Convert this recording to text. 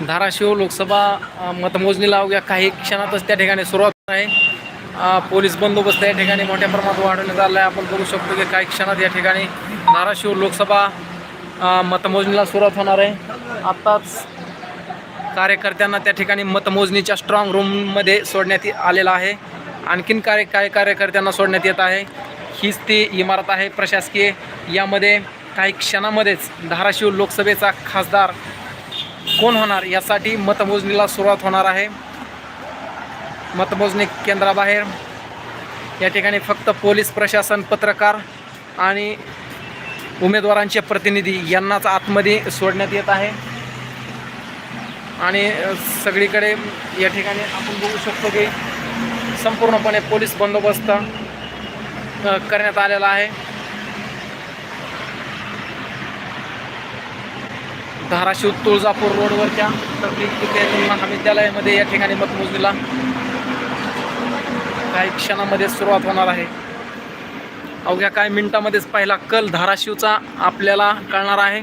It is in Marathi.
धाराशिव लोकसभा मतमोजणीला अवघ्या काही क्षणातच त्या ठिकाणी सुरुवात होत आहे. पोलीस बंदोबस्त या ठिकाणी मोठ्या प्रमाणात वाढवण्यात आला आहे आपण बघू शकतो की काही क्षणात या ठिकाणी धाराशिव लोकसभा मतमोजणीला सुरुवात होणार आहे. आत्ताच कार्यकर्त्यांना त्या ठिकाणी मतमोजणीच्या स्ट्रॉंग रूममध्ये सोडण्यात आलेला आहे. आणखीन कार्य काय कार्यकर्त्यांना सोडण्यात येत आहे. हीच ती इमारत आहे प्रशासकीय. यामध्ये काही क्षणामध्येच धाराशिव लोकसभेचा खासदार कोण होणार? यासाठी मतमोजणीला सुरुवात होणार आहे. मतमोजणी केंद्राबाहेर. या ठिकाणी फक्त पोलीस प्रशासन पत्रकार आणि उमेदवारांचे प्रतिनिधी यांनाच आतमध्ये सोडण्यात येत आहे. आणि सगळीकडे या ठिकाणी आपण बघू शकतो की संपूर्णपणे पोलीस बंदोबस्त करण्यात आलेला आहे. धाराशिव तुळजापूर रोडवरच्या महाविद्यालयामध्ये या ठिकाणी मतमोजणीला काही क्षणामध्ये सुरुवात होणार आहे. अवघ्या काही मिनिटामध्येच पहिला कल धाराशिवचा आपल्याला कळणार आहे.